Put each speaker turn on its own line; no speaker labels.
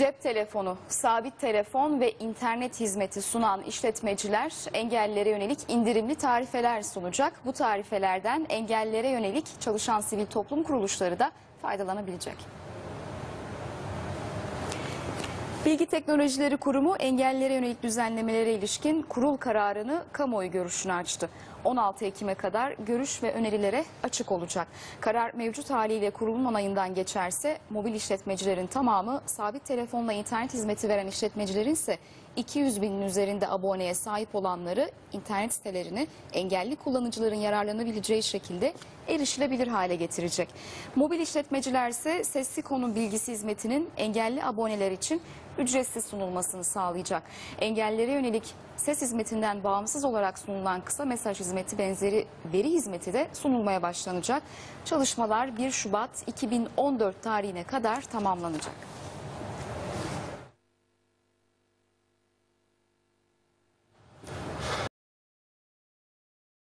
Cep telefonu, sabit telefon ve internet hizmeti sunan işletmeciler engellilere yönelik indirimli tarifeler sunacak. Bu tarifelerden engellilere yönelik çalışan sivil toplum kuruluşları da faydalanabilecek. Bilgi Teknolojileri Kurumu engellilere yönelik düzenlemelere ilişkin kurul kararını kamuoyu görüşüne açtı. 16 Ekim'e kadar görüş ve önerilere açık olacak. Karar mevcut haliyle kurulun onayından geçerse mobil işletmecilerin tamamı sabit telefonla internet hizmeti veren işletmecilerin ise 200 binin üzerinde aboneye sahip olanları internet sitelerini engelli kullanıcıların yararlanabileceği şekilde erişilebilir hale getirecek. Mobil işletmeciler ise sesli konu bilgisi hizmetinin engelli aboneler için ücretsiz sunulmasını sağlayacak. Engellilere yönelik ses hizmetinden bağımsız olarak sunulan kısa mesaj hizmeti benzeri veri hizmeti de sunulmaya başlanacak. Çalışmalar 1 Şubat 2014 tarihine kadar tamamlanacak.